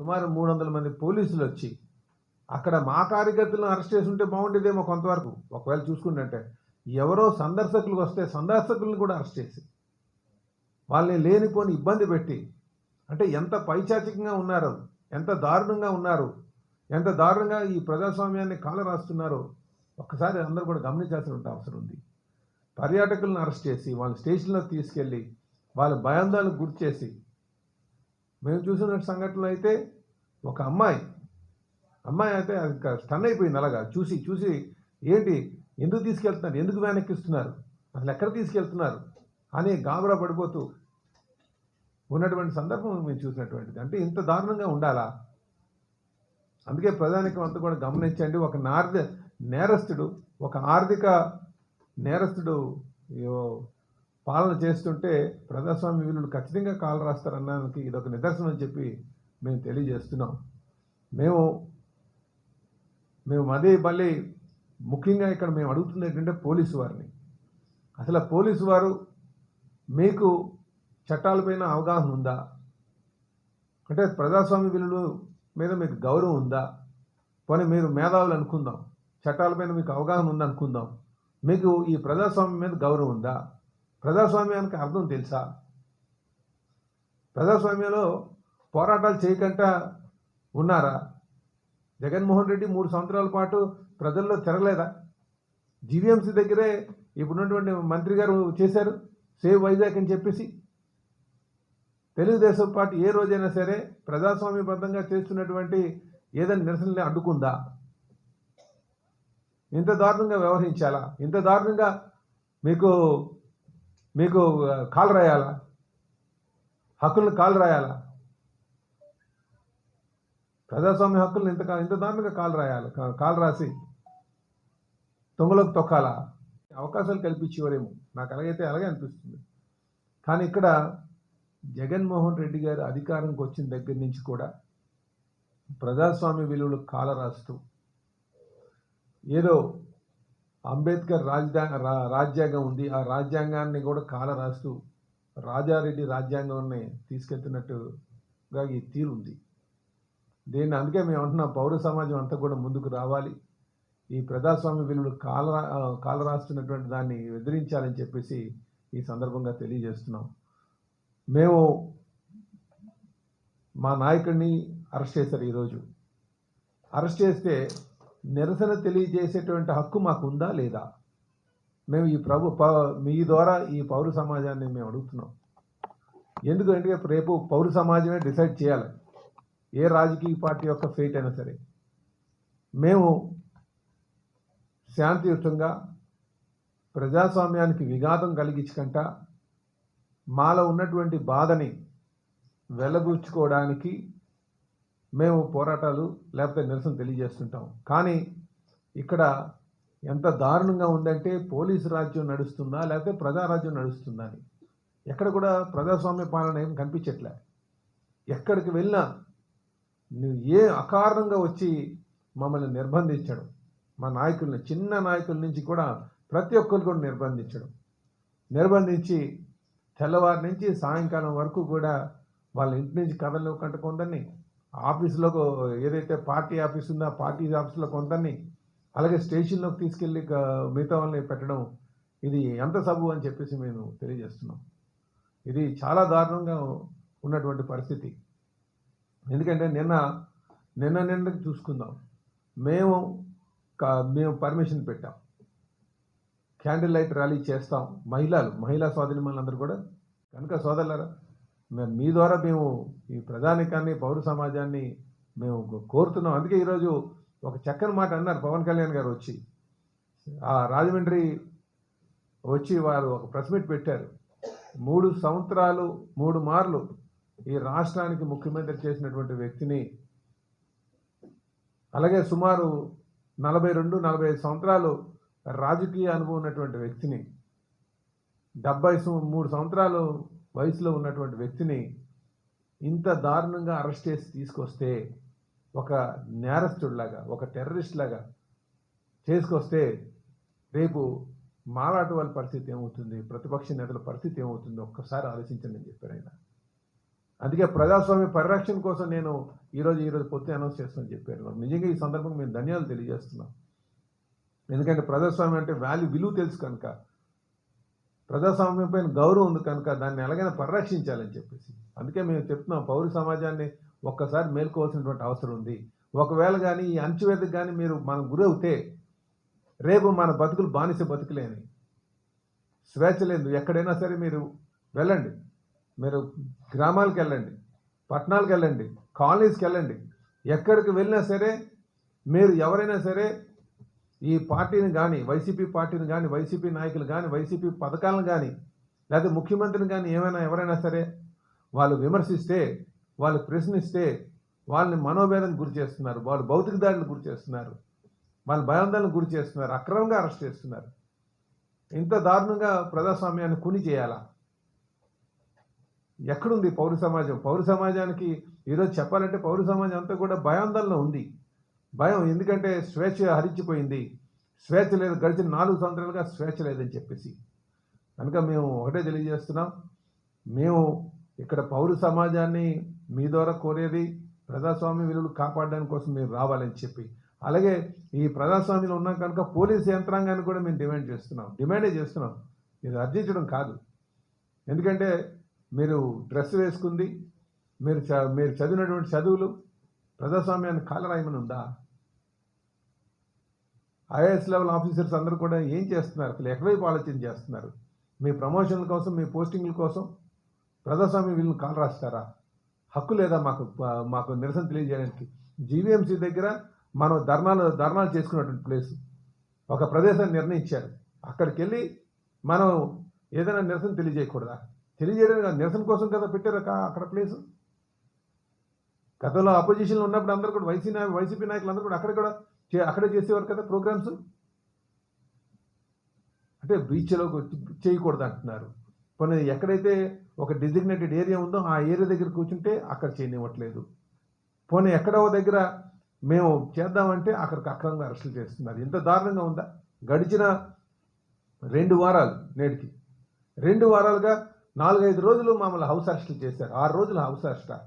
సుమారు మూడు వందల మంది పోలీసులు వచ్చి అక్కడ మా కార్యకర్తలను అరెస్ట్ చేసి ఉంటే బాగుండేదేమో కొంతవరకు. ఒకవేళ చూసుకుంటే ఎవరో సందర్శకులు వస్తే సందర్శకులను కూడా అరెస్ట్ చేసి వాళ్ళని లేనిపోని ఇబ్బంది పెట్టి అంటే ఎంత పైచాచికంగా ఉన్నారు ఎంత దారుణంగా ఉన్నారు ఎంత దారుణంగా ఈ ప్రజాస్వామ్యాన్ని కాలరాస్తున్నారో ఒక్కసారి అందరూ కూడా గమనించాల్సిన అవసరం ఉంది. పర్యాటకులను అరెస్ట్ చేసి వాళ్ళ స్టేషన్లో తీసుకెళ్ళి వాళ్ళ భయాందాలకు గురి చేసి మేము చూసిన సంఘటనలు అయితే ఒక అమ్మాయి అమ్మాయి అయితే అది స్టన్ అయిపోయింది అలాగా చూసి చూసి ఏంటి ఎందుకు తీసుకెళ్తున్నారు ఎందుకు వెనక్కిస్తున్నారు అసలు ఎక్కడ తీసుకెళ్తున్నారు అని గాబరా పడిపోతూ ఉన్నటువంటి సందర్భం మేము చూసినటువంటిది. అంటే ఇంత దారుణంగా ఉండాలా? అందుకే ప్రధానికం అంతా కూడా గమనించండి ఒక నార్ద నేరస్తుడు ఒక ఆర్థిక నేరస్తుడు పాలన చేస్తుంటే ప్రజాస్వామ్య వీరులు ఖచ్చితంగా కాలు రాస్తారన్నానికి ఇది ఒక నిదర్శనం అని చెప్పి మేము తెలియజేస్తున్నాం. మేము మేము అదే మళ్ళీ ముఖ్యంగా ఇక్కడ మేము అడుగుతుంది ఏంటంటే పోలీసు వారిని. అసలు పోలీసు వారు మీకు చట్టాలపైన అవగాహన ఉందా? అంటే ప్రజాస్వామ్య విలువలు మీద మీకు గౌరవం ఉందా? పోనీ మీరు మేధావులు అనుకుందాం చట్టాలపైన మీకు అవగాహన ఉందనుకుందాం మీకు ఈ ప్రజాస్వామ్యం మీద గౌరవం ఉందా? ప్రజాస్వామ్యానికి అర్థం తెలుసా? ప్రజాస్వామ్యంలో పోరాటాలు చేయకుండా ఉన్నారా? జగన్మోహన్ రెడ్డి మూడు సంవత్సరాల పాటు ప్రజల్లో తిరగలేదా? జీవీఎంసీ దగ్గరే ఇప్పుడున్నటువంటి మంత్రి గారు చేశారు సేవ్ వైజాగ్ అని చెప్పేసి. తెలుగుదేశం పార్టీ ఏ రోజైనా సరే ప్రజాస్వామ్యబద్ధంగా చేస్తున్నటువంటి ఏదైనా నిరసనని అడ్డుకుందా? ఇంత దారుణంగా వ్యవహరించాలా? ఇంత దారుణంగా మీకు మీకు కాలు రాయాలా? హక్కులను కాలు రాయాలా? ప్రజాస్వామ్య హక్కులను ఇంత ఇంత దారుణంగా కాలు రాయాలి. కా- కాలు రాసి తొంగలోకి తొక్కాలా? అవకాశాలు కల్పించేవారేమో. నాకు అలాగైతే అలాగే అనిపిస్తుంది. కానీ ఇక్కడ జగన్మోహన్ రెడ్డి గారు అధికారంకి వచ్చిన దగ్గర నుంచి కూడా ప్రజాస్వామ్య విలువలు కాల రాస్తూ ఏదో అంబేద్కర్ రాజ్యాంగ రాజ్యాంగం ఉంది. ఆ రాజ్యాంగాన్ని కూడా కాల రాస్తూ రాజారెడ్డి రాజ్యాంగాన్ని తీసుకెళ్తున్నట్టుగా ఈ తీరు ఉంది దీన్ని అందుకే మేము అంటున్నాం పౌర సమాజం అంతా కూడా ముందుకు రావాలి. ఈ ప్రజాస్వామ్య విలువలు కాల కాల రాస్తున్నటువంటి దాన్ని ఎదిరించాలని చెప్పేసి ఈ సందర్భంగా తెలియజేస్తున్నాం. మేము మా నాయకుడిని అరెస్ట్ చేశారు ఈరోజు. అరెస్ట్ చేస్తే నిరసన తెలియజేసేటువంటి హక్కు మాకు ఉందా లేదా? మేము ఈ ప్రభు ప- మీ ద్వారా ఈ పౌర సమాజాన్ని మేము అడుగుతున్నాం. ఎందుకంటే రేపు పౌర సమాజమే డిసైడ్ చేయాలి. ఏ రాజకీయ పార్టీ యొక్క ఫేట్ అయినా సరే. మేము శాంతియుతంగా ప్రజాస్వామ్యానికి విఘాతం కలిగించకంట మాలో ఉన్నటువంటి బాధని వెలగూర్చుకోవడానికి మేము పోరాటాలు లేకపోతే నిరసన తెలియజేస్తుంటాం. కానీ ఇక్కడ ఎంత దారుణంగా ఉందంటే పోలీసు రాజ్యం నడుస్తుందా లేకపోతే ప్రజారాజ్యం నడుస్తుందా అని. ఎక్కడ కూడా ప్రజాస్వామ్య పాలన ఏం కనిపించట్లే. ఎక్కడికి వెళ్ళినా నువ్వు ఏ అకారణంగా వచ్చి మమ్మల్ని నిర్బంధించడం మా నాయకుల్ని చిన్న నాయకుల నుంచి కూడా ప్రతి ఒక్కరు కూడా నిర్బంధించడం. నిర్బంధించి తెల్లవారి నుంచి సాయంకాలం వరకు కూడా వాళ్ళ ఇంటి నుంచి కదలనివ్వకుండా కొందరిని ఆఫీసులకు ఏదైతే పార్టీ ఆఫీస్ ఉందో ఆ పార్టీ ఆఫీసులో కొందరిని అలాగే స్టేషన్లోకి తీసుకెళ్ళి మిగతా వాళ్ళని పెట్టడం ఇది ఎంత సబు అని చెప్పేసి మేము తెలియజేస్తున్నాం. ఇది చాలా దారుణంగా ఉన్నటువంటి పరిస్థితి. ఎందుకంటే నిన్న నిన్న నిన్నకి చూసుకుందాం. మేము మేము పర్మిషన్ పెట్టాం. క్యాండిల్ లైట్ ర్యాలీ చేస్తాం. మహిళలు మహిళా స్వాధీనములందరూ కూడా. కనుక సోదరులరా మేము మీ ద్వారా మేము ఈ ప్రజానికాన్ని పౌర సమాజాన్ని మేము కోరుతున్నాం. అందుకే ఈరోజు ఒక చక్కని మాట అన్నారు పవన్ కళ్యాణ్ గారు వచ్చి. ఆ రాజమండ్రి వచ్చి వారు ఒక ప్రెస్ మీట్ పెట్టారు. మూడు సంవత్సరాలు మూడు మార్లు ఈ రాష్ట్రానికి ముఖ్యమంత్రి చేసినటువంటి వ్యక్తిని అలాగే సుమారు నలభై రెండు నలభై ఐదు సంవత్సరాలు రాజకీయ అనుభవం ఉన్నటువంటి వ్యక్తిని డెబ్బై మూడు సంవత్సరాలు వయసులో ఉన్నటువంటి వ్యక్తిని ఇంత దారుణంగా అరెస్ట్ చేసి తీసుకొస్తే ఒక నేరస్తుడిలాగా ఒక టెర్రరిస్ట్ లాగా చేసుకొస్తే రేపు మాలాట వాళ్ళ పరిస్థితి ఏమవుతుంది? ప్రతిపక్ష నేతల పరిస్థితి ఏమవుతుందో? ఒక్కసారి ఆలోచించండి అని చెప్పారు ఆయన. అందుకే ప్రజాస్వామ్య పరిరక్షణ కోసం నేను ఈరోజు ఈరోజు పొత్తు అనౌన్స్ చేస్తానని చెప్పారు. నిజంగా ఈ సందర్భంగా మేము ధన్యాలు తెలియజేస్తున్నాం. ఎందుకంటే ప్రజాస్వామ్యం అంటే వాల్యూ విలువ తెలుసు కనుక. ప్రజాస్వామ్యంపై గౌరవం ఉంది కనుక దాన్ని ఎలాగైనా పరిరక్షించాలని చెప్పేసి. అందుకే మేము చెప్తున్నాం పౌర సమాజాన్ని ఒక్కసారి మేల్కోవాల్సినటువంటి అవసరం ఉంది. ఒకవేళ కానీ ఈ అంచువేదకు కానీ మీరు మనం గురవుతే రేపు మన బతుకులు బానిస బతుకులేని. స్వేచ్ఛ లేదు. ఎక్కడైనా సరే మీరు వెళ్ళండి. మీరు గ్రామాలకు వెళ్ళండి పట్టణాలకు వెళ్ళండి కాలనీస్కి వెళ్ళండి. ఎక్కడికి వెళ్ళినా సరే మీరు ఎవరైనా సరే ఈ పార్టీని కానీ వైసీపీ పార్టీని కానీ వైసీపీ నాయకులు కానీ వైసీపీ పథకాలను కానీ లేకపోతే ముఖ్యమంత్రిని కానీ ఏమైనా ఎవరైనా సరే వాళ్ళు విమర్శిస్తే వాళ్ళు ప్రశ్నిస్తే వాళ్ళని మనోవేదనకు గురి చేస్తున్నారు. వాళ్ళు భౌతిక దాడిని గురి చేస్తున్నారు. వాళ్ళు భయాందోళనకు గురి చేస్తున్నారు. అక్రమంగా అరెస్ట్ చేస్తున్నారు. ఇంత దారుణంగా ప్రజాస్వామ్యాన్ని కుని చేయాలా? ఎక్కడుంది పౌర సమాజం? పౌర సమాజానికి ఈరోజు చెప్పాలంటే పౌర సమాజం అంతా కూడా భయాందోళన ఉంది. భయం ఎందుకంటే స్వేచ్ఛ హరించిపోయింది. స్వేచ్ఛ లేదు గడిచిన నాలుగు సంవత్సరాలుగా స్వేచ్ఛ లేదని చెప్పేసి. కనుక మేము ఒకటే తెలియజేస్తున్నాం. మేము ఇక్కడ పౌర సమాజాన్ని మీ ద్వారా కోరేది ప్రజాస్వామ్య విలువలు కాపాడడానికి కోసం మీరు రావాలని చెప్పి. అలాగే ఈ ప్రజాస్వామ్యంలో ఉన్నాం కనుక పోలీస్ యంత్రాంగాన్ని కూడా మేము డిమాండ్ చేస్తున్నాం. డిమాండే చేస్తున్నాం. ఇది అర్జించడం కాదు. ఎందుకంటే మీరు డ్రెస్ వేసుకుంది మీరు చ మీరు చదివినటువంటి చదువులు ప్రజాస్వామ్యాన్ని కాలరాయమని ఉందా ఐఏఎస్ లెవెల్ ఆఫీసర్స్ అందరూ కూడా ఏం చేస్తున్నారు? అసలు ఎక్కడైపు ఆలోచన చేస్తున్నారు? మీ ప్రమోషన్ల కోసం మీ పోస్టింగ్ల కోసం ప్రజాస్వామ్య వీళ్ళని కాలు రాస్తారా హక్కు లేదా మాకు మాకు నిరసన తెలియజేయడానికి? జీవీఎంసీ దగ్గర మనం ధర్నాలు ధర్నాలు చేసుకున్నటువంటి ప్లేస్. ఒక ప్రదేశాన్ని నిర్ణయించారు. అక్కడికి వెళ్ళి మనం ఏదైనా నిరసన తెలియజేయకూడదా? తెలియజేయడానికి నిరసన కోసం కదా పెట్టారు అక్కడ ప్లేస్? గతంలో ఆపోజిషన్లో ఉన్నప్పుడు అందరూ కూడా వైసీ నాయకు వైసీపీ నాయకులు అందరూ కూడా అక్కడ కూడా చే- అక్కడే చేసేవారు కదా ప్రోగ్రామ్స్ అంటే బీచ్లోకి వచ్చి చేయకూడదు అంటున్నారు. కొన్ని ఎక్కడైతే ఒక డిజిగ్నేటెడ్ ఏరియా ఉందో ఆ ఏరియా దగ్గర కూర్చుంటే అక్కడ చేయనివ్వట్లేదు. పోనీ ఎక్కడో దగ్గర మేము చేద్దామంటే అక్కడికి అక్రమంగా అరెస్టులు చేస్తున్నారు. ఇంత దారుణంగా ఉందా? గడిచిన రెండు వారాలు నేటికి. రెండు వారాలుగా నాలుగైదు రోజులు మమ్మల్ని హౌస్ అరెస్టులు చేశారు. ఆరు రోజులు హౌస్ అరెస్టా